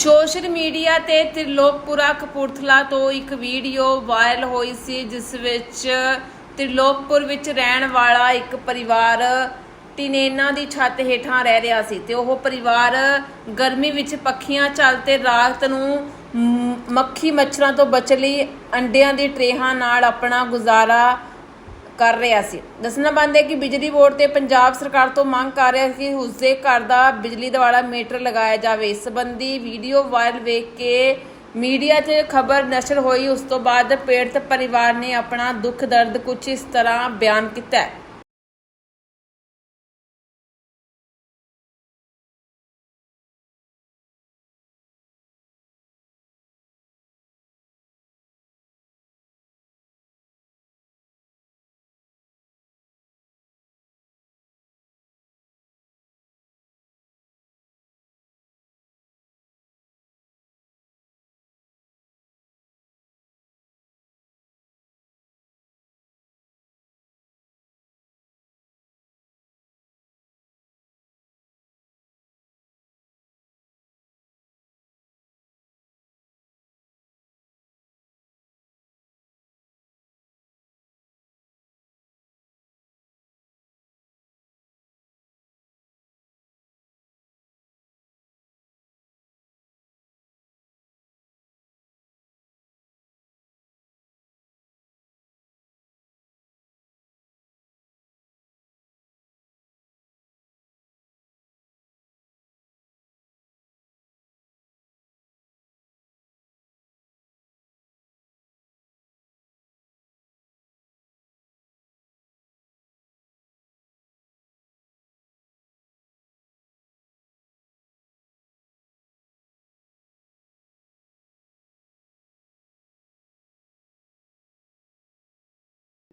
Social media ਤੇ ਤ੍ਰਿਲੋਕਪੁਰਾ ਕਪੂਰਥਲਾ ਤੋਂ ਇੱਕ ਵੀਡੀਓ ਵਾਇਰਲ ਹੋਈ ਸੀ, ਜਿਸ ਵਿੱਚ ਤ੍ਰਿਲੋਕਪੁਰ ਵਿੱਚ ਰਹਿਣ ਵਾਲਾ ਇੱਕ ਪਰਿਵਾਰ ਟਿਨੇਨਾ ਦੀ ਛੱਤ ਹੇਠਾਂ ਰਹਿ ਰਿਹਾ ਸੀ ਤੇ ਉਹ ਪਰਿਵਾਰ ਗਰਮੀ ਵਿੱਚ ਪੱਖੀਆਂ ਚੱਲ ਤੇ ਰਾਤ ਨੂੰ ਮ- ਮੱਖੀ ਮੱਛਰਾਂ ਤੋਂ ਬਚਣ ਲਈ ਅੰਡਿਆਂ ਦੀ ਟਰੇਹਾਂ ਨਾਲ ਆਪਣਾ ਗੁਜ਼ਾਰਾ ਕਰ ਰਿਹਾ ਸੀ। ਦੱਸਣਾ ਬੰਦ ਹੈ ਕਿ ਬਿਜਲੀ ਬੋਰਡ ਤੇ ਪੰਜਾਬ ਸਰਕਾਰ ਤੋਂ ਮੰਗ ਕਰ ਰਿਹਾ ਸੀ ਕਿ ਉਸਦੇ ਘਰ ਦਾ ਬਿਜਲੀ ਦਾ ਵਾਲਾ ਮੀਟਰ ਲਗਾਇਆ ਜਾਵੇ। ਇਸ ਸੰਬੰਧੀ ਵੀਡੀਓ ਵਾਇਰਲ ਵੇਖ ਕੇ ਮੀਡੀਆ 'ਚ ਖਬਰ ਨਸ਼ਰ ਹੋਈ। ਉਸ ਤੋਂ ਬਾਅਦ ਪੀੜਤ ਪਰਿਵਾਰ ਨੇ ਆਪਣਾ ਦੁੱਖ ਦਰਦ ਕੁਝ ਇਸ ਤਰ੍ਹਾਂ ਬਿਆਨ ਕੀਤਾ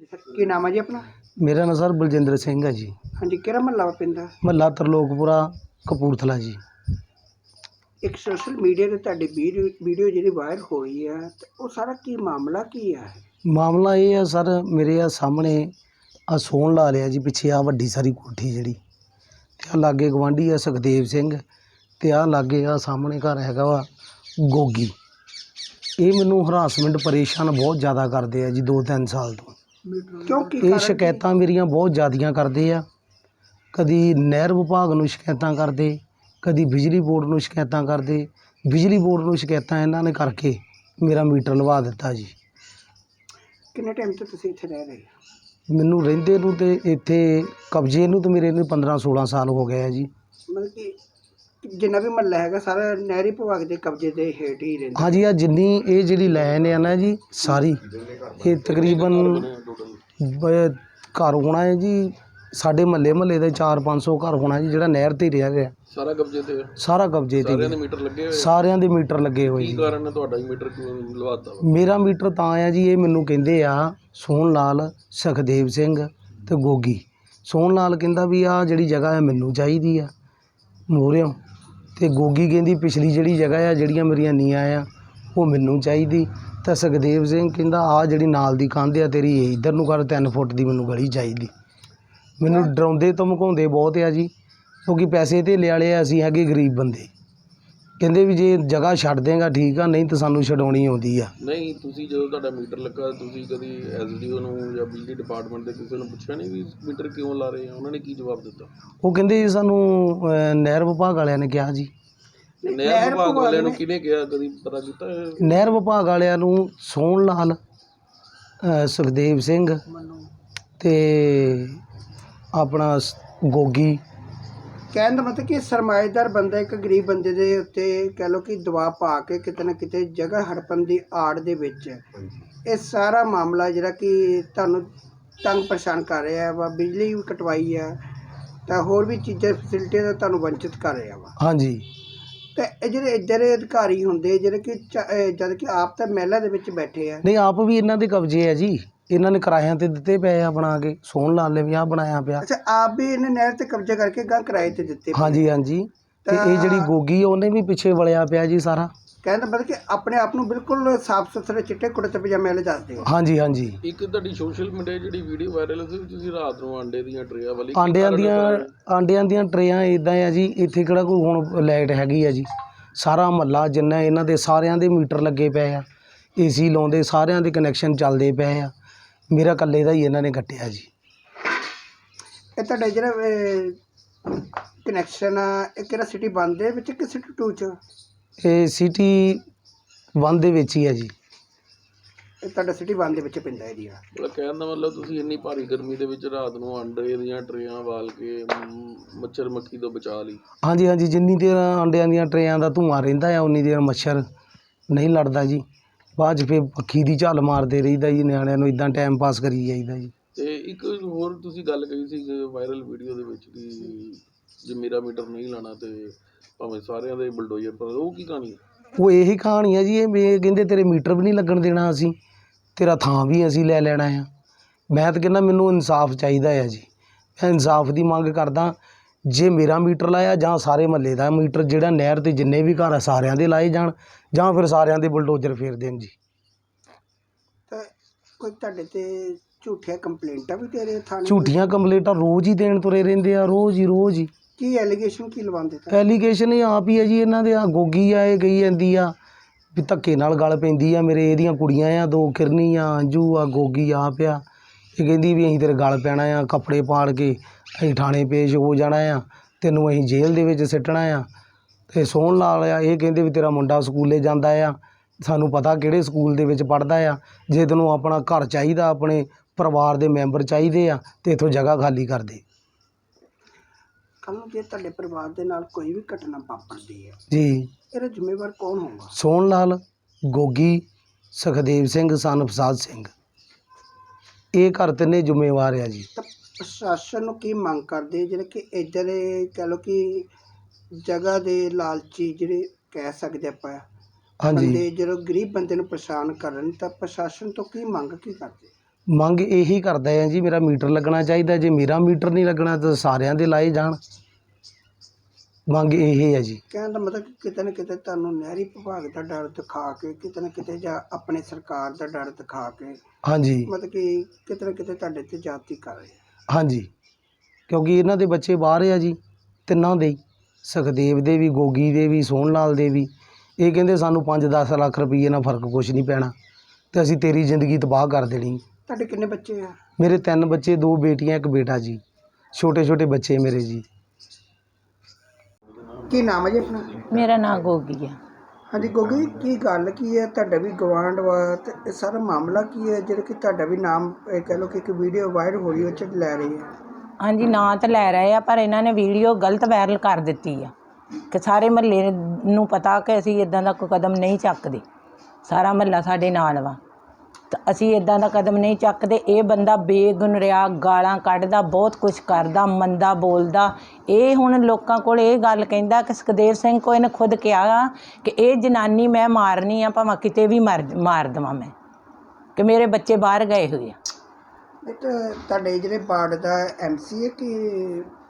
ਕੀ ਨਾਮ ਹੈ ਜੀ ਆਪਣਾ? ਮੇਰਾ ਨਾਮ ਸਰ ਬਲਜਿੰਦਰ ਸਿੰਘ ਹੈ ਜੀ। ਹਾਂਜੀ ਕਿਹੜਾ ਮਹੱਲਾ ਪੈਂਦਾ ਮਹੱਲਾ ਤਰਲੋਕਪੁਰਾ ਕਪੂਰਥਲਾ ਜੀ। ਇੱਕ ਸੋਸ਼ਲ ਮੀਡੀਆ ਤੇ ਤੁਹਾਡੀ ਵੀਡੀਓ ਵੀਡੀਓ ਜਿਹੜੀ ਵਾਇਰਲ ਹੋਈ ਤੇ ਉਹ ਸਾਰਾ ਕੀ ਮਾਮਲਾ ਕੀ ਆ? ਮਾਮਲਾ ਇਹ ਆ ਸਰ ਮੇਰੇ ਆ ਸਾਹਮਣੇ ਆ ਸੋਣ ਲਾ ਲਿਆ ਜੀ ਪਿੱਛੇ ਆ ਵੱਡੀ ਸਾਰੀ ਕੋਠੀ ਜਿਹੜੀ। ਤੇ ਆ ਲਾਗੇ ਗਵਾਂਢੀ ਆ ਸੁਖਦੇਵ ਸਿੰਘ ਤੇ ਆ ਲਾਗੇ ਆ ਸਾਹਮਣੇ ਘਰ ਹੈਗਾ ਵਾ ਗੋਗੀ। ਇਹ ਮੈਨੂੰ ਹਰਾਸਮੈਂਟ ਪਰੇਸ਼ਾਨ ਬਹੁਤ ਜ਼ਿਆਦਾ ਕਰਦੇ ਆ ਜੀ 2-3 ਸਾਲ ਤੋਂ। ਕਿਉਂ ਕੀ ਇਹ ਸ਼ਿਕਾਇਤਾਂ ਮੇਰੀਆਂ ਬਹੁਤ ਜ਼ਿਆਦੀਆਂ ਕਰਦੇ ਆ। ਕਦੀ ਨਹਿਰ ਵਿਭਾਗ ਨੂੰ ਸ਼ਿਕਾਇਤਾਂ ਕਰਦੇ ਕਦੀ ਬਿਜਲੀ ਬੋਰਡ ਨੂੰ ਸ਼ਿਕਾਇਤਾਂ ਕਰਦੇ। ਬਿਜਲੀ ਬੋਰਡ ਨੂੰ ਸ਼ਿਕਾਇਤਾਂ ਇਹਨਾਂ ਨੇ ਕਰਕੇ ਮੇਰਾ ਮੀਟਰ ਲਵਾ ਦਿੱਤਾ ਜੀ। ਕਿੰਨੇ ਟਾਈਮ ਤੋਂ ਤੁਸੀਂ ਇੱਥੇ ਰਹਿ ਰਹੇ? ਹੋ ਮੈਨੂੰ ਰਹਿੰਦੇ ਨੂੰ ਤੇ ਇੱਥੇ ਕਬਜ਼ੇ ਨੂੰ ਤੇ ਮੇਰੇ ਨੂੰ 15 16 ਸਾਲ ਹੋ ਗਏ ਆ ਜੀ। ਮਤਲਬ ਕਿ ਜਿੰਨਾ ਵੀ ਮਹੱਲਾ ਹੈਗਾ ਸਾਰਾ ਨਹਿਰੀ ਵਿਭਾਗ ਦੇ ਕਬਜ਼ੇ ਦੇ ਹੇਠ ਹੀ ਰਹਿੰਦਾ। ਹਾਂਜੀ ਆ ਜਿੰਨੀ ਇਹ ਜਿਹੜੀ ਲਾਈਨ ਆ ਨਾ ਜੀ ਸਾਰੀ ਇਹ ਤਕਰੀਬਨ ਬ- ਘਰ ਹੋਣਾ ਹੈ ਜੀ ਸਾਡੇ ਮਹੱਲੇ ਮਹੱਲੇ ਦੇ 4-500 ਘਰ ਹੋਣਾ ਜੀ ਜਿਹੜਾ ਨਹਿਰ ਤੇ ਹੀ ਰਿਹਾ ਗਿਆ। ਸਾਰਾ ਕਬਜ਼ੇ ਤੇ? ਹੈ। ਸਾਰਾ ਕਬਜ਼ੇ ਤੇ ਸਾਰਿਆਂ ਜੀ। ਦੇ ਮੀਟਰ ਲੱਗੇ ਹੋਏ ਆ। ਸਾਰਿਆਂ ਦੇ ਮੀਟਰ ਲੱਗੇ ਹੋਏ ਕੀ ਜੀ। ਕਾਰਨ ਹੈ ਤੁਹਾਡਾ ਹੀ ਮੀਟਰ ਕਿਉਂ ਲਵਾਤਾ? ਵਾ ਮੇਰਾ ਮੀਟਰ ਤਾਂ ਆ ਜੀ ਇਹ ਮੈਨੂੰ ਕਹਿੰਦੇ ਆ ਸੋਹਣ ਲਾਲ ਸੁਖਦੇਵ ਸਿੰਘ ਤੇ ਗੋਗੀ। ਸੋਹਣ ਲਾਲ ਕਹਿੰਦਾ ਵੀ ਆ ਜਿਹੜੀ ਜਗ੍ਹਾ ਹੈ ਮੈਨੂੰ ਚਾਹੀਦੀ ਆ। ਮੋਰਿਓ। ਤੇ ਗੋਗੀ ਕਹਿੰਦੀ ਪਿਛਲੀ ਜਿਹੜੀ ਜਗ੍ਹਾ ਆ ਜਿਹੜੀਆਂ ਮੇਰੀਆਂ ਨੀਆਂ ਆ ਉਹ ਮੈਨੂੰ ਚਾਹੀਦੀ। ਤਾਂ ਸੁਖਦੇਵ ਸਿੰਘ ਕਹਿੰਦਾ ਆ ਜਿਹੜੀ ਨਾਲ ਦੀ ਕੰਧ ਆ ਤੇਰੀ ਇਹ ਇੱਧਰ ਨੂੰ ਕਰ 3 ਫੁੱਟ ਦੀ ਮੈਨੂੰ ਗਲੀ ਚਾਹੀਦੀ। ਮੈਨੂੰ ਡਰਾਉਂਦੇ ਧਮਕਾਉਂਦੇ ਬਹੁਤ ਆ ਜੀ ਕਿਉਂਕਿ ਪੈਸੇ ਤੇ ਵਾਲੇ ਆ ਅਸੀਂ ਹੈਗੇ ਗਰੀਬ ਬੰਦੇ। ਕਹਿੰਦੇ ਵੀ ਜੇ ਜਗ੍ਹਾ ਛੱਡ ਦੇਗਾ ਠੀਕ ਆ ਨਹੀਂ ਤਾਂ ਸਾਨੂੰ ਛਡਾਉਣੀ ਆਉਂਦੀ ਆ। ਨਹੀਂ ਤੁਸੀਂ ਜਦੋਂ ਤੁਹਾਡਾ ਮੀਟਰ ਲੱਗਾ ਤੁਸੀਂ ਕਦੀ ਐਸਡੀਓ ਨੂੰ ਜਾਂ ਬਿਜਲੀ ਡਿਪਾਰਟਮੈਂਟ ਦੇ ਕਿਸੇ ਨੂੰ ਪੁੱਛਿਆ ਨਹੀਂ ਵੀ ਮੀਟਰ ਕਿਉਂ ਲਾ ਰਹੇ ਆ? ਉਹਨਾਂ ਨੇ ਕੀ ਜਵਾਬ ਦਿੱਤਾ? ਉਹ ਕਹਿੰਦੇ ਜੀ ਸਾਨੂੰ ਅਹ, ਨਹਿਰ ਵਿਭਾਗ ਵਾਲਿਆਂ ਨੇ ਕਿਹਾ ਜੀ। ਨਹਿਰ ਵਿਭਾਗ ਵਾਲਿਆਂ ਨੂੰ ਕਿਹਨੇ ਕਿਹਾ? ਕਦੀ ਪਤਾ ਕੀਤਾ? ਨਹਿਰ ਵਿਭਾਗ ਵਾਲਿਆਂ ਨੂੰ ਸੋਹਣ ਲਾਲ ਸੁਖਦੇਵ ਸਿੰਘ ਤੇ ਆਪਣਾ ਸ- ਗੋਗੀ ਕਹਿਣ ਦਾ ਮਤਲਬ ਕਿ ਸਰਮਾਏਦਾਰ ਬੰਦਾ ਇੱਕ ਗਰੀਬ ਬੰਦੇ ਦੇ ਉੱਤੇ ਕਹਿ ਲਓ ਕਿ ਦਬਾਅ ਪਾ ਕੇ ਕਿਤੇ ਨਾ ਕਿਤੇ ਜਗ੍ਹਾ ਹੜਪਣ ਦੀ ਆੜ ਦੇ ਵਿੱਚ ਇਹ ਸਾਰਾ ਮਾਮਲਾ ਜਿਹੜਾ ਕਿ ਤੁਹਾਨੂੰ ਤੰਗ ਪਰੇਸ਼ਾਨ ਕਰ ਰਿਹਾ ਵਾ ਬਿਜਲੀ ਵੀ ਕਟਵਾਈ ਆ ਤਾਂ ਹੋਰ ਵੀ ਚੀਜ਼ਾਂ ਫੈਸਿਲਿਟੀਆਂ ਦਾ ਤੁਹਾਨੂੰ ਵੰਚਿਤ ਕਰ ਰਿਹਾ ਵਾ। ਹਾਂਜੀ। ਤੇ ਇਹ ਜਿਹੜੇ ਇੱਧਰ ਦੇ ਅਧਿਕਾਰੀ ਹੁੰਦੇ ਜਿਹੜੇ ਕਿ ਚ- ਅਹ ਜਦ ਕਿ ਆਪ ਤਾਂ ਮਹਿਲਾ ਦੇ ਵਿੱਚ ਬੈਠੇ ਆ। ਨਹੀਂ ਆਪ ਵੀ ਇਹਨਾਂ ਦੇ ਕਬਜ਼ੇ ਆ ਜੀ। ਇਹਨਾਂ ਨੇ ਕਿਰਾਇਆਂ ਤੇ ਦਿੱਤੇ ਪਏ ਆ ਬਣਾ ਕੇ ਸੋਹਣ ਲਾਲ ਨੇ ਵੀ ਆ ਬਣਾਇਆ ਪਿਆ। ਅੱਛਾ ਆਪ ਵੀ ਇਹਨੇ ਨਹਿਰ ਤੇ ਕਬਜ਼ਾ ਕਰਕੇ ਗਾਂ ਕਿਰਾਏ ਤੇ ਦਿੱਤੇ ਪਏ। ਹਾਂਜੀ ਹਾਂਜੀ। ਤੇ ਇਹ ਜਿਹੜੀ ਗੋਗੀ ਆ, ਉਹਨੇ ਵੀ ਪਿੱਛੇ ਵਲਿਆ ਪਿਆ ਜੀ ਸਾਰਾ। ਕਹਿਣ ਦਾ ਮਤਲਬ ਕਿ ਆਪਣੇ ਆਪ ਨੂੰ ਬਿਲਕੁਲ ਸਾਫ਼ ਸੁਥਰੇ ਚਿੱਟੇ ਕੁੜਤੇ ਪਜਾਮੇ ਵਾਲੇ ਦੱਸਦੇ ਹੋ। ਹਾਂਜੀ ਹਾਂਜੀ। ਇੱਕ ਤੁਹਾਡੀ ਸੋਸ਼ਲ ਮੀਡੀਆ ਜਿਹੜੀ ਵੀਡੀਓ ਵਾਇਰਲ ਹੋਈ ਸੀ ਤੁਸੀਂ ਰਾਤ ਨੂੰ ਆਂਡੇ ਦੀਆਂ ਟਰੇਆਂ ਵਾਲੀ ਕੀ ਆਂਡਿਆਂ ਕਾਰਨ ਦੀਆਂ ਸਾਰਾ? ਆਂਡਿਆਂ ਦੀਆਂ ਟਰੇਆਂ ਇਦਾਂ ਆ ਜੀ ਇੱਥੇ ਕਿਹੜਾ ਕੋਈ ਹੁਣ ਲਾਈਟ ਹੈਗੀ ਆ ਜੀ। ਸਾਰਾ ਮਹੱਲਾ ਜਿੰਨਾ ਇਹਨਾਂ ਦੇ ਸਾਰਿਆਂ ਦੇ ਮੀਟਰ ਲੱਗੇ ਪਏ ਆ ਏਸੀ ਲਾਉਂਦੇ ਸਾਰਿਆਂ ਦੇ ਕਨੈਕਸ਼ਨ ਚੱਲਦੇ ਪਏ ਆ। ਮੇਰਾ ਇਕੱਲੇ ਦਾ ਹੀ ਇਹਨਾਂ ਨੇ ਕੱਟਿਆ ਜੀ। ਇਹ ਤੁਹਾਡਾ ਜਿਹੜਾ ਕਨੈਕਸ਼ਨ ਆ ਇਹ ਕਿਹੜਾ ਸਿਟੀ ਬੰਦ ਦੇ ਵਿੱਚ ਕਿ ਸਿਟੀ 2 ਚ? ਇਹ ਸਿਟੀ ਵਨ ਦੇ ਵਿੱਚ ਹੀ ਹੈ ਜੀ। ਇਹ ਤੁਹਾਡਾ ਸਿਟੀ ਬੰਦ ਦੇ ਵਿੱਚ ਪੈਂਦਾ ਏਰੀਆ ਮਤਲਬ ਕਹਿਣ ਦਾ ਮਤਲਬ ਤੁਸੀਂ ਇੰਨੀ ਭਾਰੀ ਗਰਮੀ ਦੇ ਵਿੱਚ ਰਾਤ ਨੂੰ ਅੰਡੇ ਦੀਆਂ ਟਰੇਆਂ ਵਾਲ ਕੇ ਮੱਛਰ ਮੱਖੀ ਤੋਂ ਬਚਾ ਲਈ। ਹਾਂਜੀ ਹਾਂਜੀ ਜਿੰਨੀ ਦੇਰ ਅੰਡਿਆਂ ਦੀਆਂ ਟਰੇਆਂ ਦਾ ਧੂੰਆਂ ਰਹਿੰਦਾ ਆ ਉਨੀ ਦੇਰ ਮੱਛਰ ਨਹੀਂ ਲੜਦਾ ਜੀ। ਬਾਅਦ 'ਚ ਫਿਰ ਪੱਖੀ ਦੀ ਝਾਲ ਮਾਰਦੇ ਰਹੀਦਾ ਜੀ ਨਿਆਣਿਆਂ ਨੂੰ ਇਦਾਂ ਟਾਈਮ ਪਾਸ ਕਰੀ ਜਾਈਦਾ ਜੀ। ਤੇ ਇੱਕ ਹੋਰ ਤੁਸੀਂ ਗੱਲ ਕਹੀ ਸੀ ਵਾਇਰਲ ਵੀਡੀਓ ਦੇ ਵਿੱਚ ਕਿ ਜੇ ਮੇਰਾ ਮੀਟਰ ਨਹੀਂ ਲਾਣਾ ਤੇ ਭਾਵੇਂ ਸਾਰਿਆਂ ਦੇ ਬਲਡੋਜ਼ਰ ਪਰ ਉਹ ਕੀ ਕਹਾਣੀ ਹੈ? ਉਹ ਇਹੀ ਕਹਾਣੀ ਆ ਜੀ ਇਹ ਵੀ ਇਹ ਕਹਿੰਦੇ ਤੇਰੇ ਮੀਟਰ ਵੀ ਨਹੀਂ ਲੱਗਣ ਦੇਣਾ ਅਸੀਂ ਤੇਰਾ ਥਾਂ ਵੀ ਅਸੀਂ ਲੈ ਲੈਣਾ ਆ। ਮੈਂ ਤਾਂ ਕਹਿੰਦਾ ਮੈਨੂੰ ਇਨਸਾਫ ਚਾਹੀਦਾ ਆ ਜੀ। ਮੈਂ ਇਨਸਾਫ ਦੀ ਮੰਗ ਕਰਦਾ ਜੇ ਮੇਰਾ ਮੀਟਰ ਲਾਇਆ ਜਾਂ ਸਾਰੇ ਮਹੱਲੇ ਦਾ ਮੀਟਰ ਜਿਹੜਾ ਨਹਿਰ ਤੇ ਜਿੰਨੇ ਵੀ ਘਰ ਆ ਸਾਰਿਆਂ ਦੇ ਲਾਏ ਜਾਣ ਜਾਂ ਫਿਰ ਸਾਰਿਆਂ ਦੇ ਬੁਲਡੋਜ਼ਰ ਫੇਰ ਦੇਣ ਜੀ। ਤਾਂ ਕੋਈ ਤੁਹਾਡੇ ਤੇ ਝੂਠੀਆਂ ਕੰਪਲੇਂਟਾਂ ਵੀ ਦੇ ਰਹੇ ਥਾਣੇ ਝੂਠੀਆਂ ਕੰਪਲੇਂਟਾਂ ਰੋਜ਼ ਹੀ ਦੇਣ ਤੁਰੇ ਰਹਿੰਦੇ ਆ ਰੋਜ਼ ਹੀ ਰੋਜ਼ ਹੀ। ਕੀ ਐਲੀਗੇਸ਼ਨ ਕੀ ਲਵਾਉਂਦੇ ਤਾਂ ਐਲੀਗੇਸ਼ਨ ਇਹ ਆਪ ਹੀ ਹੈ ਜੀ ਇਹਨਾਂ ਦੇ ਆ ਗੋਗੀ ਆ ਇਹ ਗਈ ਜਾਂਦੀ ਆ ਵੀ ਧੱਕੇ ਨਾਲ ਗਲ ਪੈਂਦੀ ਆ ਮੇਰੇ ਇਹਦੀਆਂ ਕੁੜੀਆਂ ਆ ਦੋ ਕਿਰਨੀ ਆ ਅੰਜੂ ਆ ਗੋਗੀ ਆਪ ਆ। ਇਹ ਕਹਿੰਦੀ ਵੀ ਅਸੀਂ ਤੇਰੇ ਗਲ ਪੈਣਾ ਆ ਕੱਪੜੇ ਪਾੜ ਕੇ ਅਸੀਂ ਥਾਣੇ ਪੇਸ਼ ਹੋ ਜਾਣਾ ਆ ਤੈਨੂੰ ਅਸੀਂ ਜੇਲ੍ਹ ਦੇ ਵਿੱਚ ਸਿੱਟਣਾ ਆ। ਤੇ ਸੋਹਣ ਲਾਲ ਆ ਇਹ ਕਹਿੰਦੇ ਵੀ ਤੇਰਾ ਮੁੰਡਾ ਸਕੂਲੇ ਜਾਂਦਾ ਆ ਸਾਨੂੰ ਪਤਾ ਕਿਹੜੇ ਸਕੂਲ ਦੇ ਵਿੱਚ ਪੜਦਾ ਆ। ਜੇ ਤੈਨੂੰ ਆਪਣਾ ਘਰ ਚਾਹੀਦਾ ਆਪਣੇ ਪਰਿਵਾਰ ਦੇ ਮੈਂਬਰ ਚਾਹੀਦੇ ਆ ਤੇ ਇਥੋਂ ਜਗ੍ਹਾ ਖਾਲੀ ਕਰ ਦੇ। ਕੱਲ ਨੂੰ ਜੇ ਤੁਹਾਡੇ ਪਰਿਵਾਰ ਦੇ ਨਾਲ ਕੋਈ ਵੀ ਘਟਨਾ ਵਾਪਰਦੀ ਹੈ ਜੀ। ਇਹਦਾ ਜ਼ਿੰਮੇਵਾਰ ਕੌਣ ਹੋਊਗਾ? ਸੋਹਣ ਲਾਲ ਗੋਗੀ ਸੁਖਦੇਵ ਸਿੰਘ ਸਨ ਫਸਾਦ ਸਿੰਘ। ਇਹ ਘਰ ਤਿੰਨੇ ਜ਼ਿੰਮੇਵਾਰ ਆ ਜੀ। ਤਾਂ ਪ੍ਰਸ਼ਾਸਨ ਨੂੰ ਕੀ ਮੰਗ ਕਰਦੇ ਜਿਹੜੇ ਕਿ ਇੱਧਰ ਦੇ ਕਹਿ ਲਓ ਕਿ ਜਗ੍ਹਾ ਦੇ ਲਾਲਚੀ ਜਿਹੜੇ ਕਹਿ ਸਕਦੇ ਆਪਾਂ ਹਾਂਜੀ। ਬੰਦੇ ਜਦੋਂ ਗਰੀਬ ਬੰਦੇ ਨੂੰ ਪਰੇਸ਼ਾਨ ਕਰਨ ਤਾਂ ਪ੍ਰਸ਼ਾਸਨ ਤੋਂ ਕੀ ਮੰਗ ਕੀ ਕਰਦੇ? ਮੰਗ ਇਹੀ ਕਰਦਾ ਆ ਜੀ ਮੇਰਾ ਮੀਟਰ ਲੱਗਣਾ ਚਾਹੀਦਾ ਜੇ ਮੇਰਾ ਮੀਟਰ ਨਹੀਂ ਲੱਗਣਾ ਤਾਂ ਸਾਰਿਆਂ ਦੇ ਲਾਏ ਜਾਣ। ਮੰਗ ਇਹ ਹੈ ਜੀ। ਕਹਿਣ ਦਾ ਮਤਲਬ ਕਿ ਕਿਤੇ ਨਾ ਕਿਤੇ ਤੁਹਾਨੂੰ ਨਹਿਰੀ ਵਿਭਾਗ ਦਾ ਡਰ ਦਿਖਾ ਕੇ ਕਿਤੇ ਨਾ ਕਿਤੇ ਜਾਂ ਆਪਣੇ ਸਰਕਾਰ ਦਾ ਡਰ ਦਿਖਾ ਕੇ ਹਾਂਜੀ। ਮਤਲਬ ਕਿ ਕਿਤੇ ਨਾ ਕਿਤੇ ਤੁਹਾਡੇ ਤੇ ਜਾਤੀ ਕਰ ਰਹੇ ਆ। ਹਾਂਜੀ। ਕਿਉਂਕਿ ਇਹਨਾਂ ਦੇ ਬੱਚੇ ਬਾਹਰ ਆ ਜੀ ਤਿੰਨਾਂ ਦੇ ਹੀ। ਸੁਖਦੇਵ ਦੇ ਵੀ ਗੋਗੀ ਦੇ ਵੀ ਸੋਹਣ ਲਾਲ ਦੇ ਵੀ। ਇਹ ਕਹਿੰਦੇ ਸਾਨੂੰ 5-10 ਲੱਖ ਰੁਪਏ ਨਾਲ ਫ਼ਰਕ ਕੁਛ ਨਹੀਂ ਪੈਣਾ ਤੇ ਅਸੀਂ ਤੇਰੀ ਜ਼ਿੰਦਗੀ ਤਬਾਹ ਕਰ ਦੇਣੀ। ਤੁਹਾਡੇ ਕਿੰਨੇ ਬੱਚੇ ਆ? ਮੇਰੇ ਤਿੰਨ ਬੱਚੇ ਦੋ ਬੇਟੀਆਂ ਇੱਕ ਬੇਟਾ ਜੀ। ਛੋਟੇ ਛੋਟੇ ਬੱਚੇ ਮੇਰੇ ਜੀ। ਕੀ ਨਾਮ ਹੈ ਜੀ ਆਪਣਾ? ਮੇਰਾ ਨਾਂ ਗੋਗੀ ਆ। ਹਾਂਜੀ ਗੋਗੀ ਕੀ ਗੱਲ ਕੀ ਹੈ? ਤੁਹਾਡਾ ਵੀ ਗਵਾਂਢ ਵਾ ਤੇ ਇਹ ਸਾਰਾ ਮਾਮਲਾ ਕੀ ਹੈ? ਜਿਹੜਾ ਕਿ ਤੁਹਾਡਾ ਵੀ ਨਾਮ ਇਹ ਕਹਿ ਲਓ ਕਿ ਇੱਕ ਵੀਡੀਓ ਵਾਇਰਲ ਹੋ ਰਹੀ ਉਹ ਚ ਲੈ ਰਹੀ ਹੈ। ਹਾਂਜੀ ਨਾਂ ਤਾਂ ਲੈ ਰਹੇ ਆ ਪਰ ਇਹਨਾਂ ਨੇ ਵੀਡੀਓ ਗਲਤ ਵਾਇਰਲ ਕਰ ਦਿੱਤੀ ਆ। ਕਿ ਸਾਰੇ ਮਹੱਲੇ ਨੂੰ ਪਤਾ ਕਿ ਅਸੀਂ ਇਦਾਂ ਦਾ ਕੋਈ ਕਦਮ ਨਹੀਂ ਚੱਕਦੇ। ਸਾਰਾ ਮਹੱਲਾ ਸਾਡੇ ਨਾਲ ਵਾ। ਤਾਂ ਅਸੀਂ ਇਦਾਂ ਦਾ ਕਦਮ ਨਹੀਂ ਚੱਕਦੇ। ਇਹ ਬੰਦਾ ਬੇਗੁਨਰਿਆ ਗਾਲਾਂ ਕੱਢਦਾ ਬਹੁਤ ਕੁਝ ਕਰਦਾ ਮੰਦਾ ਬੋਲਦਾ। ਇਹ ਹੁਣ ਲੋਕਾਂ ਕੋਲ ਇਹ ਗੱਲ ਕਹਿੰਦਾ ਕਿ ਸੁਖਦੇਵ ਸਿੰਘ ਕੋ ਇਹਨੇ ਖੁਦ ਕਿਹਾ ਕਿ ਇਹ ਜਨਾਨੀ ਮੈਂ ਮਾਰਨੀ ਆ ਭਾਵੇਂ ਕਿਤੇ ਵੀ ਮਰ ਮਾਰ ਦੇਵਾਂ ਮੈਂ ਕਿ ਮੇਰੇ ਬੱਚੇ ਬਾਹਰ ਗਏ ਹੋਏ ਆ। ਇਹ ਤਾਂ ਤੁਹਾਡੇ ਜਿਹੜੇ ਵਾਰਡ ਦਾ ਐਮਸੀ ਹੈ ਕਿ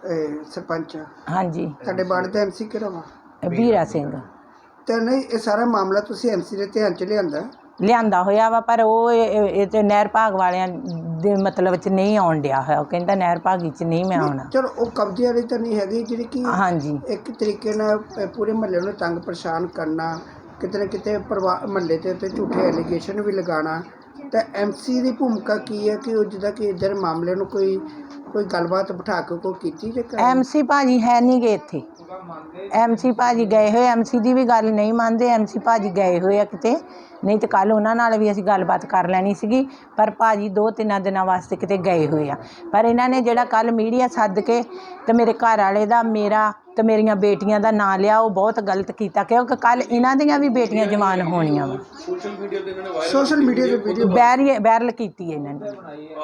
ਇਹ, ਸਰਪੰਚ? ਆ? ਹਾਂਜੀ। ਤੁਹਾਡੇ ਵਾਰਡ ਦਾ ਐਮਸੀ ਕਿਹੜਾ ਵਾ? ਵੀਰਾ ਸਿੰਘ। ਤੇ ਨਹੀਂ ਇਹ ਸਾਰਾ ਮਾਮਲਾ ਤੁਸੀਂ ਐਮਸੀ ਦੇ ਧਿਆਨ ਚ ਲਿਆਂਦਾ? ਲਿਆਂਦਾ ਹੋਇਆ ਵਾ ਪਰ ਉਹ ਇਹ ਤੇ ਨਹਿਰ ਭਾਗ ਵਾਲਿਆਂ ਦੇ ਮਤਲਬ ਚ ਨਹੀਂ ਆਉਣ ਡਿਆ ਹੋਇਆ। ਉਹ ਕਹਿੰਦਾ ਨਹਿਰ ਭਾਗੀ ਚ ਨਹੀਂ ਮੈਂ ਆਉਣਾ। ਚਲੋ ਉਹ ਕਬਜ਼ੇ ਵਾਲੀ ਤਾਂ ਨਹੀਂ ਹੈਗੀ ਜਿਹੜੀ ਕਿ ਹਾਂਜੀ। ਇੱਕ ਤਰੀਕੇ ਨਾਲ ਪੂਰੇ ਮਹੱਲੇ ਨੂੰ ਤੰਗ ਪਰੇਸ਼ਾਨ ਕਰਨਾ ਕਿਤੇ ਨਾ ਕਿਤੇ ਮਹੱਲੇ ਤੇ ਉੱਤੇ ਝੂਠੇ ਐਲੀਗੇਸ਼ਨ ਵੀ ਲਗਾਉਣਾ ਤਾਂ ਐਮਸੀ ਦੀ ਭੂਮਿਕਾ ਕੀ ਹੈ ਕਿ ਉਹ ਜਿੱਦਾਂ ਕਿ ਇੱਧਰ ਮਾਮਲੇ ਨੂੰ ਕੋਈ ਕੋਈ ਗੱਲਬਾਤ ਬਿਠਾ ਕੇ ਕੋਈ ਕੀਤੀ ਜੇ ਕਰ ਐਮਸੀ ਭਾਜੀ ਹੈ ਨਹੀਂ ਗਏ ਇੱਥੇ। ਐਮਸੀ ਭਾਜੀ ਗਏ ਹੋਏ ਐਮਸੀ ਦੀ ਵੀ ਗੱਲ ਨਹੀਂ ਮੰਨਦੇ ਐਮਸੀ ਭਾਜੀ ਗਏ ਹੋਏ ਆ ਕਿਤੇ। ਨਹੀਂ ਤੇ ਕੱਲ ਉਹਨਾਂ ਨਾਲ ਵੀ ਅਸੀਂ ਗੱਲਬਾਤ ਕਰ ਲੈਣੀ ਸੀਗੀ ਪਰ ਭਾਜੀ ਦੋ ਤਿੰਨਾਂ ਦਿਨਾਂ ਵਾਸਤੇ ਕਿਤੇ ਗਏ ਹੋਏ ਆ। ਪਰ ਇਹਨਾਂ ਨੇ ਜਿਹੜਾ ਕੱਲ ਮੀਡੀਆ ਸੱਦ ਕੇ ਤੇ ਮੇਰੇ ਘਰ ਵਾਲੇ ਦਾ ਮੇਰਾ ਤੇ ਮੇਰੀਆਂ ਬੇਟੀਆਂ ਦਾ ਨਾਂ ਲਿਆ ਉਹ ਬਹੁਤ ਗਲਤ ਕੀਤਾ ਕਿਉਂਕਿ ਕੱਲ ਇਹਨਾਂ ਦੀਆਂ ਵੀ ਬੇਟੀਆਂ ਜਵਾਨ ਹੋਣੀਆਂ ਵਾ। ਸੋਸ਼ਲ ਮੀਡੀਆ ਤੇ ਵੀਡੀਓ ਵਾਇਰ ਵਾਇਰਲ ਕੀਤੀ ਇਹਨਾਂ ਨੇ।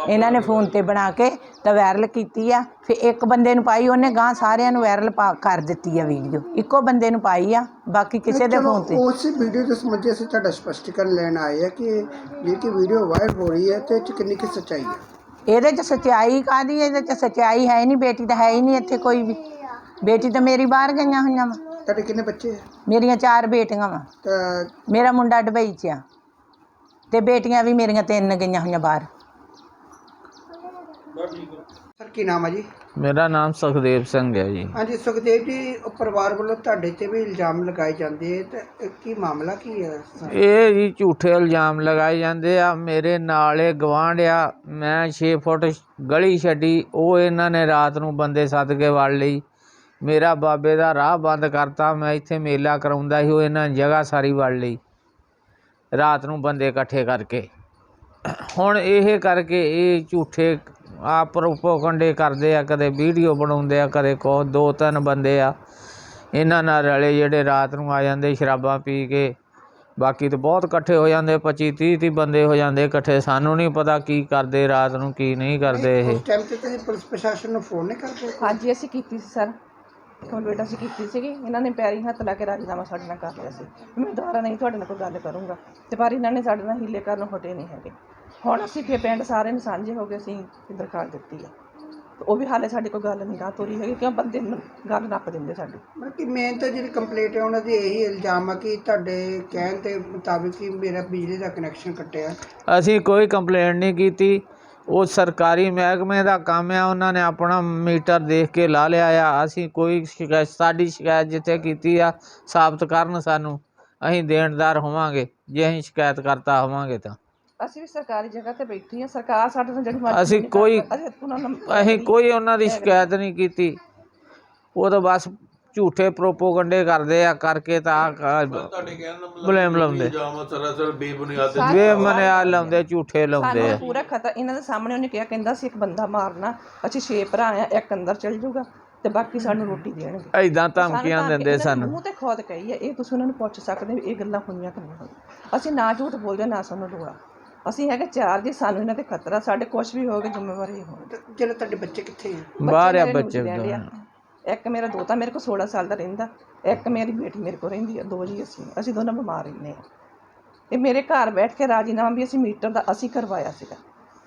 ਇਹਨਾਂ ਨੇ ਫੋਨ ਤੇ ਬਣਾ ਕੇ ਤਾਂ ਵਾਇਰਲ ਕੀਤੀ ਆ। ਫਿਰ ਇੱਕ ਬੰਦੇ ਨੂੰ ਪਾਈ ਉਹਨੇ ਗਾਂ ਸਾਰਿਆਂ ਨੂੰ ਵਾਇਰਲ ਪਾ ਕਰ ਦਿੱਤੀ ਆ ਵੀਡੀਓ। ਇੱਕੋ ਬੰਦੇ ਨੂੰ ਪਾਈ ਆ ਬਾਕੀ ਕਿਸੇ ਦੇ ਫੋਨ ਤੇ। ਉਸ ਵੀਡੀਓ ਦੇ ਸੰਬੰਧੀ ਅਸੀਂ ਤੁਹਾਡਾ ਸਪਸ਼ਟੀਕਰਨ ਲੈਣ ਆਏ ਆ ਕਿ ਜਿਹੜੀ ਕਿ ਵੀਡੀਓ ਵਾਇਰਲ ਹੋ ਰਹੀ ਹੈ ਤੇ ਇਹ ਚ ਕਿੰਨੀ ਕਿ ਸੱਚਾਈ ਹੈ? ਇਹਦੇ ਚ ਸਚਾਈ ਕਾਦੀ ਇਹਦੇ ਚ ਸਚਾਈ ਹੈ ਹੀ ਨਹੀਂ ਬੇਟੀ ਤਾਂ ਹੈ ਹੀ ਨਹੀਂ ਇੱਥੇ ਕੋਈ ਵੀ। ਬੇਟੀ ਤਾਂ ਮੇਰੀ ਬਾਹਰ ਗਈਆਂ ਹੋਈਆਂ ਵਾ। ਤੁਹਾਡੇ ਕਿੰਨੇ ਬੱਚੇ ਆ? ਮੇਰੀਆਂ ਚਾਰ ਬੇਟੀਆਂ ਵਾ। ਤਾਂ ਮੇਰਾ ਮੁੰਡਾ ਦੁਬਈ 'ਚ ਆ। ਤੇ ਬੇਟੀਆਂ ਵੀ ਮੇਰੀਆਂ ਤਿੰਨ ਗਈਆਂ ਹੋਈਆਂ ਬਾਹਰ। ਸਰ ਕੀ ਨਾਮ ਹੈ ਜੀ? ਮੇਰਾ ਨਾਮ ਸੁਖਦੇਵ ਸਿੰਘ ਹੈ ਜੀ। ਹਾਂਜੀ ਸੁਖਦੇਵ ਜੀ ਉਹ ਪਰਿਵਾਰ ਵੱਲੋਂ ਤੁਹਾਡੇ ਤੇ ਵੀ ਇਲਜ਼ਾਮ ਲਗਾਏ ਜਾਂਦੇ ਤੇ ਇਹ ਕੀ ਮਾਮਲਾ ਕੀ ਹੈ ਸਰ? ਇਹ ਜੀ ਝੂਠੇ ਇਲਜ਼ਾਮ ਲਗਾਏ ਜਾਂਦੇ ਆ। ਮੇਰੇ ਨਾਲ ਇਹ ਗਵਾਂਢ ਆ। ਮੈਂ 6 ਫੁੱਟ ਗਲੀ ਛੱਡੀ। ਉਹ ਇਹਨਾਂ ਨੇ ਰਾਤ ਨੂੰ ਬੰਦੇ ਸੱਦ ਕੇ ਵੜ ਲਈ। ਮੇਰਾ ਬਾਬੇ ਦਾ ਰਾਹ ਬੰਦ ਕਰਤਾ। ਮੈਂ ਇੱਥੇ ਮੇਲਾ ਕਰਾਉਂਦਾ ਸੀ। ਉਹ ਇਹਨਾਂ ਨੇ ਜਗ੍ਹਾ ਸਾਰੀ ਵੜ ਲਈ। ਰਾਤ ਨੂੰ ਬੰਦੇ ਇਕੱਠੇ ਕਰਕੇ। ਹੁਣ ਇਹ ਕਰਕੇ ਇਹ ਝੂਠੇ ਆ ਪ੍ਰੋਪੋਗੰਡੇ ਕਰਦੇ ਆ ਕਦੇ ਵੀਡੀਓ ਬਣਾਉਂਦੇ ਆ ਕਦੇ ਕੋ ਦੋ ਤਿੰਨ ਬੰਦੇ ਆ। ਇਹਨਾਂ ਨਾਲ ਰਲੇ ਜਿਹੜੇ ਰਾਤ ਨੂੰ ਆ ਜਾਂਦੇ ਸ਼ਰਾਬਾਂ ਪੀ ਕੇ। ਬਾਕੀ ਤਾਂ ਬਹੁਤ ਇਕੱਠੇ ਹੋ ਜਾਂਦੇ 25 30 30 ਬੰਦੇ ਹੋ ਜਾਂਦੇ ਇਕੱਠੇ। ਸਾਨੂੰ ਨਹੀਂ ਪਤਾ ਕੀ ਕਰਦੇ ਰਾਤ ਨੂੰ ਕੀ ਨਹੀਂ ਕਰਦੇ ਇਹ। ਉਸ ਟਾਈਮ ਤੇ ਤੁਸੀਂ ਪੁਲਿਸ ਪ੍ਰਸ਼ਾਸਨ ਨੂੰ ਫੋਨ ਨਹੀਂ ਕਰਦੇ? ਹਾਂਜੀ ਅਸੀਂ ਕੀਤੀ ਸੀ ਸਰ। ਕੰਪਲੇਂਟ ਅਸੀਂ ਕੀਤੀ ਸੀਗੀ ਇਹਨਾਂ ਨੇ ਪੈਰੀ ਹੱਥ ਲਾ ਕੇ ਰਾਜੀਨਾਮਾ ਸਾਡੇ ਨਾਲ ਕਰ ਲਿਆ ਸੀ। ਵੀ ਮੈਂ ਦੁਬਾਰਾ ਨਹੀਂ ਤੁਹਾਡੇ ਨਾਲ ਕੋਈ ਗੱਲ ਕਰੂੰਗਾ। ਤੇ ਪਰ ਇਹਨਾਂ ਨੇ ਸਾਡੇ ਨਾਲ ਹੀਲੇ ਕਰਨ ਹਟੇ ਨਹੀਂ ਹੈਗੇ। ਹੁਣ ਅਸੀਂ ਫਿਰ ਪਿੰਡ ਸਾਰੇ ਨੂੰ ਸਾਂਝੇ ਹੋ ਗਏ ਅਸੀਂ ਦਰਖਾਸਤ ਦਿੱਤੀ ਆ। ਤੇ ਉਹ ਵੀ ਹਾਲੇ ਸਾਡੀ ਕੋਈ ਗੱਲ ਨਹੀਂ ਗਾ ਤੋਰੀ ਹੈਗੀ ਕਿਉਂ ਬੰਦੇ ਨੂੰ ਗੱਲ ਨੱਪ ਦਿੰਦੇ ਸਾਡੀ। ਮਤਲਬ ਕਿ ਮੇਨ ਤਾਂ ਜਿਹੜੀ ਕੰਪਲੇਂਟ ਹੈ ਉਹਨਾਂ ਦੀ ਇਹੀ ਇਲਜ਼ਾਮ ਆ ਕਿ ਤੁਹਾਡੇ ਕਹਿਣ ਦੇ ਮੁਤਾਬਿਕ ਹੀ ਮੇਰਾ ਬਿਜਲੀ ਦਾ ਕਨੈਕਸ਼ਨ ਕੱਟਿਆ। ਅਸੀਂ ਕੋਈ ਕੰਪਲੇਂਟ ਨਹੀਂ ਕੀਤੀ। ਉਹ ਸਰਕਾਰੀ ਮਹਿਕਮੇ ਦਾ ਕੰਮ ਆ ਉਹਨਾਂ ਨੇ ਆਪਣਾ ਮੀਟਰ ਦੇਖ ਕੇ ਲਾ ਲਿਆ ਆ। ਅਸੀਂ ਕੋਈ ਸ਼ਿਕਾਇਤ ਸਾਡੀ ਸ਼ਿਕਾਇਤ ਜਿੱਥੇ ਕੀਤੀ ਆ ਸਾਬਤ ਕਰਨ ਸਾਨੂੰ ਅਸੀਂ ਦੇਣਦਾਰ ਹੋਵਾਂਗੇ। ਜੇ ਅਸੀਂ ਸ਼ਿਕਾਇਤ ਕਰਤਾ ਹੋਵਾਂਗੇ ਤਾਂ। ਅਸੀਂ ਵੀ ਸਰਕਾਰੀ ਜਗ੍ਹਾ ਤੇ ਬੈਠੀ ਆ ਸਰਕਾਰ ਸਾਡੇ ਨਾਲ ਜਿਹੜੀ ਮਰਜ਼ੀ ਅਸੀਂ ਕੋਈ- ਅਸੀਂ ਕੋਈ ਉਹਨਾਂ ਦੀ ਸ਼ਿਕਾਇਤ ਨਹੀਂ ਕੀਤੀ। ਉਹ ਤਾਂ ਬਸ ਝੂਠੇ ਪ੍ਰੋਪੋਗੰਡੇ ਕਰਦੇ ਆ ਕਰਕੇ ਤਾਂ ਤੁਹਾਡੇ ਕਹਿਣ ਦਾ ਮਤਲਬ ਬਲੇਮ ਲਾਉਂਦੇ। ਇਲਜ਼ਾਮ ਆ ਸਰਾਸਰ ਬੇਬੁਨਿਆਦ ਲਾਉਂਦੇ ਝੂਠੇ ਲਾਉਂਦੇ ਸਾਨੂੰ ਆ। ਪੂਰਾ ਖਤਰਾ ਇਹਨਾਂ ਦੇ ਸਾਹਮਣੇ ਉਹਨੇ ਕਿਹਾ ਕਹਿੰਦਾ ਸੀ ਇੱਕ ਬੰਦਾ ਮਾਰਨਾ ਅਸੀਂ ਛੇ ਭਰਾ ਆ ਇੱਕ ਅੰਦਰ ਚਲ ਜਾਊਗਾ ਤੇ ਬਾਕੀ ਸਾਨੂੰ ਰੋਟੀ ਦੇਣਗੇ। ਐਦਾਂ ਧਮਕੀਆਂ ਦਿੰਦੇ ਸਾਨੂੰ। ਮੂੰਹ ਤੇ ਖੋਦ ਕਹੀ ਹੈ ਇਹ ਤੁਸੀਂ ਉਹਨਾਂ ਨੂੰ ਪੁੱਛ ਸਕਦੇ ਇਹ ਗੱਲਾਂ ਹੋਈਆਂ ਕਿ ਨਹੀਂ ਹੋਈਆਂ। ਅਸੀਂ ਨਾ ਝੂਠ ਬੋਲਦੇ ਨਾ ਸਾਨੂੰ ਲੋੜਾ ਅਸੀਂ ਹੈਗੇ ਚਾਰ ਜੀ ਸਾਨੂੰ ਇਹਨਾਂ ਤੇ ਖਤਰਾ ਸਾਡੇ ਕੁਝ ਵੀ ਹੋਵੇ ਜ਼ਿੰਮੇਵਾਰੀ ਹੋਵੇ ਜਿਹੜੇ ਤੁਹਾਡੇ ਬੱਚੇ ਕਿੱਥੇ ਆ? ਬਾਹਰ ਆ ਬੱਚੇ। ਇੱਕ ਮੇਰਾ ਦੋਤਾ ਮੇਰੇ ਕੋਲ 16 ਸਾਲ ਦਾ ਰਹਿੰਦਾ ਇੱਕ ਮੇਰੀ ਬੇਟੀ ਮੇਰੇ ਕੋਲ ਰਹਿੰਦੀ ਆ ਦੋ ਜੀ ਅਸੀਂ ਅਸੀਂ ਦੋਨੋਂ ਬਿਮਾਰ ਰਹਿੰਦੇ ਆ। ਇਹ ਮੇਰੇ ਘਰ ਬੈਠ ਕੇ ਰਾਜੀਨਾਮਾ ਵੀ ਅਸੀਂ ਮੀਟਰ ਦਾ ਅਸੀਂ ਕਰਵਾਇਆ ਸੀਗਾ।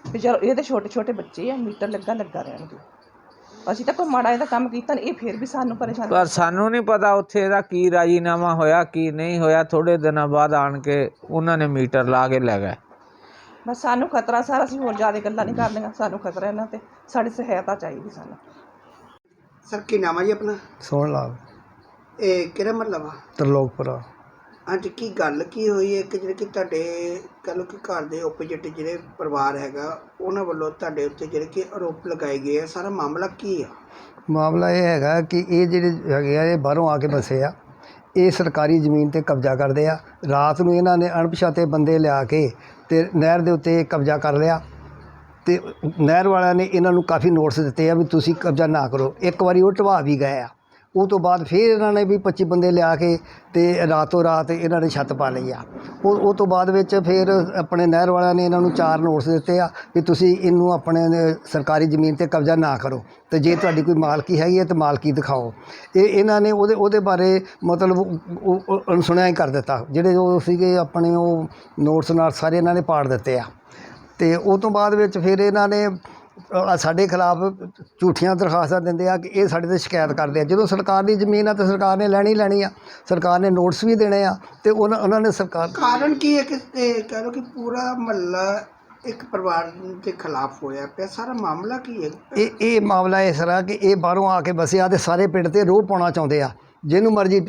ਵੀ ਚਲੋ ਇਹਦੇ ਛੋਟੇ ਛੋਟੇ ਬੱਚੇ ਆ ਮੀਟਰ ਲੱਗਾ ਲੱਗਾ ਰਹਿਣਗੇ। ਅਸੀਂ ਤਾਂ ਕੋਈ ਮਾੜਾ ਇਹਦਾ ਕੰਮ ਕੀਤਾ ਨਹੀਂ ਇਹ ਫਿਰ ਵੀ ਸਾਨੂੰ ਪਰੇਸ਼ਾਨ ਪਰ ਸਾਨੂੰ ਨਹੀਂ ਪਤਾ ਉੱਥੇ ਇਹਦਾ ਕੀ ਰਾਜੀਨਾਮਾ ਹੋਇਆ ਕੀ ਨਹੀਂ ਹੋਇਆ। ਥੋੜੇ ਦਿਨਾਂ ਬਾਅਦ ਆਣ ਕੇ ਉਹਨਾਂ ਨੇ ਮੀਟਰ ਲਾ ਕੇ ਲੈ ਗਏ। ਬਸ ਸਾਨੂੰ ਖਤਰਾ ਸਾਰਾ ਅਸੀਂ ਹੋਰ ਜ਼ਿਆਦਾ ਗੱਲਾਂ ਨਹੀਂ ਕਰਨੀਆਂ ਸਾਨੂੰ ਖਤਰਾ ਇਹਨਾਂ ਤੇ ਸਾਡੀ ਸਹਾਇਤਾ ਚਾਹੀਦੀ ਸਾਨੂੰ। ਸਰ ਕੀ ਨਾਮ ਹੈ ਜੀ ਆਪਣਾ? ਸੋਹਣ ਲਾਲ। ਇਹ ਕਿਹੜਾ ਮਹੱਲਾ ਵਾ? ਤਰਲੋਕਪੁਰਾ। ਅੱਜ ਕੀ ਗੱਲ ਕੀ ਹੋਈ ਹੈ ਕਿ ਜਿਹੜੇ ਕਿ ਤੁਹਾਡੇ ਕਹ ਲਓ ਕਿ ਘਰ ਦੇ ਆਪੋਜੀਟ ਜਿਹੜੇ ਪਰਿਵਾਰ ਹੈਗਾ ਉਹਨਾਂ ਵੱਲੋਂ ਤੁਹਾਡੇ ਉੱਤੇ ਜਿਹੜੇ ਕਿ ਆਰੋਪ ਲਗਾਏ ਗਏ ਆ? ਸਾਰਾ ਮਾਮਲਾ ਕੀ ਆ? ਮਾਮਲਾ ਇਹ ਹੈਗਾ ਕਿ ਇਹ ਜਿਹੜੇ ਹੈਗੇ ਆ ਇਹ ਬਾਹਰੋਂ ਆ ਕੇ ਬਸੇ ਆ। ਇਹ ਸਰਕਾਰੀ ਜ਼ਮੀਨ ਤੇ ਕਬਜ਼ਾ ਕਰਦੇ ਆ। ਰਾਤ ਨੂੰ ਇਹਨਾਂ ਨੇ ਅਣਪਛਾਤੇ ਬੰਦੇ ਲਿਆ ਕੇ ਤੇ ਨਹਿਰ ਦੇ ਉੱਤੇ ਕਬਜ਼ਾ ਕਰ ਲਿਆ। ਅਤੇ ਨਹਿਰ ਵਾਲਿਆਂ ਨੇ ਇਹਨਾਂ ਨੂੰ ਕਾਫੀ ਨੋਟਿਸ ਦਿੱਤੇ ਆ ਵੀ ਤੁਸੀਂ ਕਬਜ਼ਾ ਨਾ ਕਰੋ। ਇੱਕ ਵਾਰੀ ਉਹ ਢਵਾ ਵੀ ਗਏ ਆ। ਉਹ ਤੋਂ ਬਾਅਦ ਫਿਰ ਇਹਨਾਂ ਨੇ ਵੀ 25 ਬੰਦੇ ਲਿਆ ਕੇ ਤੇ ਰਾਤੋਂ ਰਾਤ ਇਹਨਾਂ ਨੇ ਛੱਤ ਪਾ ਲਈ ਆ। ਉਹ ਉਹ ਤੋਂ ਬਾਅਦ ਵਿੱਚ ਫਿਰ ਆਪਣੇ ਨਹਿਰ ਵਾਲਿਆਂ ਨੇ ਇਹਨਾਂ ਨੂੰ ਚਾਰ ਨੋਟਿਸ ਦਿੱਤੇ ਆ ਵੀ ਤੁਸੀਂ ਇਹਨੂੰ ਆਪਣੇ ਸਰਕਾਰੀ ਜ਼ਮੀਨ ਤੇ ਕਬਜ਼ਾ ਨਾ ਕਰੋ। ਤੇ ਜੇ ਤੁਹਾਡੀ ਕੋਈ ਮਾਲਕੀ ਹੈਗੀ ਹੈ ਤਾਂ ਮਾਲਕੀ ਦਿਖਾਓ। ਇਹ ਇਹਨਾਂ ਨੇ ਉਹਦੇ ਉਹਦੇ ਬਾਰੇ ਮਤਲਬ ਉਹ- ਅਣਸੁਣਿਆ ਹੀ ਕਰ ਦਿੱਤਾ। ਜਿਹੜੇ ਉਹ ਸੀਗੇ ਆਪਣੇ ਉਹ ਨੋਟਸ ਨਾਲ ਸਾਰੇ ਇਹਨਾਂ ਨੇ ਪਾੜ ਦਿੱਤੇ ਆ। ਤੇ ਉਹ ਤੋਂ ਬਾਅਦ ਵਿੱਚ ਫਿਰ ਇਹਨਾਂ ਨੇ ਸਾਡੇ ਖਿਲਾਫ ਝੂਠੀਆਂ ਦਰਖਾਸਤਾਂ ਦਿੰਦੇ ਆ ਕਿ ਇਹ ਸਾਡੇ ਤੇ ਸ਼ਿਕਾਇਤ ਕਰਦੇ ਆ। ਜਦੋਂ ਸਰਕਾਰ ਦੀ ਜ਼ਮੀਨ ਆ ਤਾਂ ਸਰਕਾਰ ਨੇ ਲੈਣੀ ਲੈਣੀ ਆ। ਸਰਕਾਰ ਨੇ ਨੋਟਿਸ ਵੀ ਦੇਣੇ ਆ ਤੇ ਉਹਨਾਂ ਉਹਨਾਂ ਨੇ ਸਰਕਾਰ ਕਾਰਨ ਕੀ ਹੈ ਕਿ ਇਹ ਕਹ ਲਓ ਕਿ ਪੂਰਾ ਮਹੱਲਾ ਇੱਕ ਪਰਿਵਾਰ ਦੇ ਖਿਲਾਫ ਹੋਇਆ ਪਿਆ। ਸਾਰਾ ਮਾਮਲਾ ਕੀ ਹੈ? ਇਹ ਇਹ ਮਾਮਲਾ ਇਸ ਤਰ੍ਹਾਂ ਕਿ ਇਹ ਬਾਹਰੋਂ ਆ ਕੇ ਵਸਿਆ ਤੇ ਸਾਰੇ ਪਿੰਡ ਤੇ ਰੋਹ ਪਾਉਣਾ ਚਾਹੁੰਦੇ ਆ। ਜਿਹਨੂੰ ਮਰਜ਼ੀ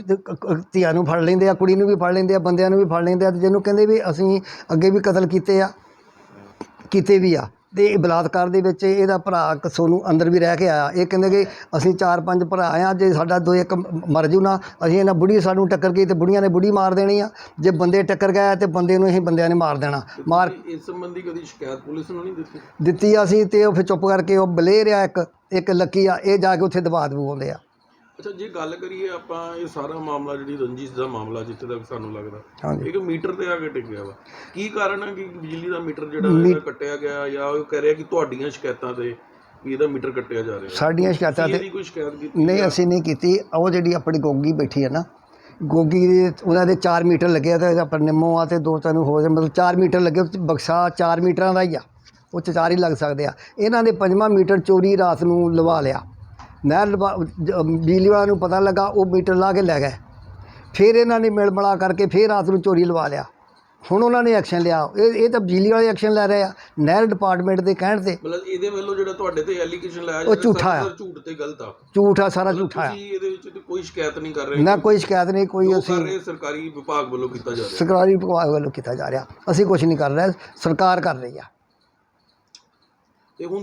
ਧੀਆਂ ਨੂੰ ਫੜ ਲੈਂਦੇ ਆ ਕੁੜੀ ਨੂੰ ਵੀ ਫੜ ਲੈਂਦੇ ਆ ਬੰਦਿਆਂ ਨੂੰ ਵੀ ਫੜ ਲੈਂਦੇ ਆ ਤੇ ਜਿਹਨੂੰ ਕਹਿੰਦੇ ਵੀ ਅਸੀਂ ਅੱਗੇ ਵੀ ਕਤਲ ਕੀਤੇ ਆ। ਕੀਤੇ ਵੀ ਆ। ਤੇ ਇਹ ਬਲਾਤਕਾਰ ਦੇ ਵਿੱਚ ਇਹਦਾ ਭਰਾ ਸੋਨੂੰ ਅੰਦਰ ਵੀ ਰਹਿ ਕੇ ਆਇਆ। ਇਹ ਕਹਿੰਦੇ ਕਿ ਅਸੀਂ ਚਾਰ ਪੰਜ ਭਰਾ ਆ ਜੇ ਸਾਡਾ ਦੋ ਇੱਕ ਮਰ ਜੂ ਨਾ ਅਸੀਂ ਇਹਨਾਂ ਬੁੜੀ ਸਾਨੂੰ ਟੱਕਰ ਗਈ ਤੇ ਬੁੜੀਆਂ ਨੇ ਬੁੜੀ ਮਾਰ ਦੇਣੀ ਆ। ਜੇ ਬੰਦੇ ਟੱਕਰ ਗਏ ਤੇ ਬੰਦੇ ਨੂੰ ਅਸੀਂ ਬੰਦਿਆਂ ਨੇ ਮਾਰ ਦੇਣਾ। ਮਾਰ ਇਸ ਸੰਬੰਧੀ ਕਦੀ ਸ਼ਿਕਾਇਤ ਪੁਲਿਸ ਨੂੰ ਨਹੀਂ ਦਿੱਤੀ? ਦਿੱਤੀ ਆ ਸੀ ਤੇ ਉਹ ਫਿਰ ਚੁੱਪ ਕਰਕੇ ਉਹ ਬਲੇਰ ਆ ਇੱਕ ਇੱਕ ਲੱਕੀ ਆ ਇਹ ਜਾ ਕੇ ਉੱਥੇ ਦਬਾ ਦਬੂਉਂਦੇ ਆ। ਅੱਛਾ ਜੇ ਗੱਲ ਕਰੀਏ ਆਪਾਂ ਇਹ ਸਾਰਾ ਮਾਮਲਾ ਜਿਹੜੀ ਰੰਜਿਸ਼ ਦਾ ਮਾਮਲਾ ਜਿੱਥੇ ਤੱਕ ਸਾਨੂੰ ਲੱਗਦਾ ਹਾਂਜੀ। ਇੱਕ ਮੀਟਰ ਤੇ ਆ ਕੇ ਟਿਕਿਆ ਵਾ। ਕੀ ਕਾਰਨ ਹੈ ਕਿ ਬਿਜਲੀ ਦਾ ਮੀਟਰ ਜਿਹੜਾ ਇਹਦਾ ਕੱਟਿਆ ਗਿਆ ਜਾਂ ਉਹ ਕਹਿ ਰਿਹਾ ਕਿ ਤੁਹਾਡੀਆਂ ਸ਼ਿਕਾਇਤਾਂ ਤੇ ਵੀ ਇਹਦਾ ਮੀਟਰ ਕੱਟਿਆ ਜਾ ਰਿਹਾ? ਸਾਡੀਆਂ ਸ਼ਿਕਾਇਤਾਂ ਤੇ ਇਹਦੀ ਕੋਈ ਸ਼ਿਕਾਇਤ ਕੀਤੀ ਨਹੀਂ ਅਸੀਂ ਨਹੀਂ ਕੀਤੀ। ਉਹ ਜਿਹੜੀ ਆਪਣੀ ਗੋਗੀ ਬੈਠੀ ਹੈ ਨਾ ਗੋਗੀ ਦੇ ਉਹਨਾਂ ਦੇ 4 ਮੀਟਰ ਲੱਗੇ ਆ ਤੇ ਆਪਣਾ ਨਿੰਮੋ ਆ ਤੇ ਦੋ ਤਿੰਨ ਹੋ ਜਾ ਮਤਲਬ 4 ਮੀਟਰ ਲੱਗੇ ਉਹ 'ਚ ਬਕਸਾ 4 ਮੀਟਰਾਂ ਦਾ ਹੀ ਆ। ਉਹ 'ਚ ਚਾਰ ਹੀ ਲੱਗ ਸਕਦੇ ਆ। ਇਹਨਾਂ ਨੇ ਪੰਜਵਾਂ ਮੀਟਰ ਚੋਰੀ ਰਾਤ ਨੂੰ ਲਵਾ ਲਿਆ। ਨਹਿਰ ਲਵਾ ਜ- ਬਿਜਲੀ ਵਾਲਿਆਂ ਨੂੰ ਪਤਾ ਲੱਗਾ ਉਹ ਮੀਟਰ ਲਾ ਕੇ ਲੈ ਗਏ। ਫਿਰ ਇਹਨਾਂ ਨੇ ਮਿਲ ਮਿਲਾ ਕਰਕੇ ਫਿਰ ਰਾਤ ਨੂੰ ਚੋਰੀ ਲਵਾ ਲਿਆ। ਹੁਣ ਉਹਨਾਂ ਨੇ ਐਕਸ਼ਨ ਲਿਆ। ਇਹ ਇਹ ਤਾਂ ਬਿਜਲੀ ਵਾਲੇ ਐਕਸ਼ਨ ਲੈ ਰਹੇ ਆ ਨਹਿਰ ਡਿਪਾਰਟਮੈਂਟ ਦੇ ਕਹਿਣ ਤੇ। ਮਤਲਬ ਇਹਦੇ ਵੱਲੋਂ ਜਿਹੜਾ ਤੁਹਾਡੇ ਤੇ ਐਲੀਗੇਸ਼ਨ ਲਾਇਆ ਉਹ ਝੂਠਾ ਆ। ਝੂਠ ਤੇ ਗਲਤ ਆ। ਝੂਠ ਆ ਸਾਰਾ ਝੂਠਾ ਆ। ਤੁਸੀਂ ਇਹਦੇ ਵਿੱਚ ਕੋਈ ਸ਼ਿਕਾਇਤ ਨਹੀਂ ਕਰ ਰਹੇ ਨਾ ਕੋਈ ਸ਼ਿਕਾਇਤ ਨਹੀਂ ਕੋਈ ਅਸੀਂ ਸਰਕਾਰੀ ਵਿਭਾਗ ਵੱਲੋਂ ਕੀਤਾ ਜਾ ਰਿਹਾ। ਸਰਕਾਰੀ ਵਿਭਾਗ ਵੱਲੋਂ ਕੀਤਾ ਜਾ ਰਿਹਾ। ਅਸੀਂ ਕੁਝ ਨਹੀਂ ਕਰ ਰਹੇ ਸਰਕਾਰ ਕਰ ਰਹੀ ਆ। ਤੇ ਹੁਣ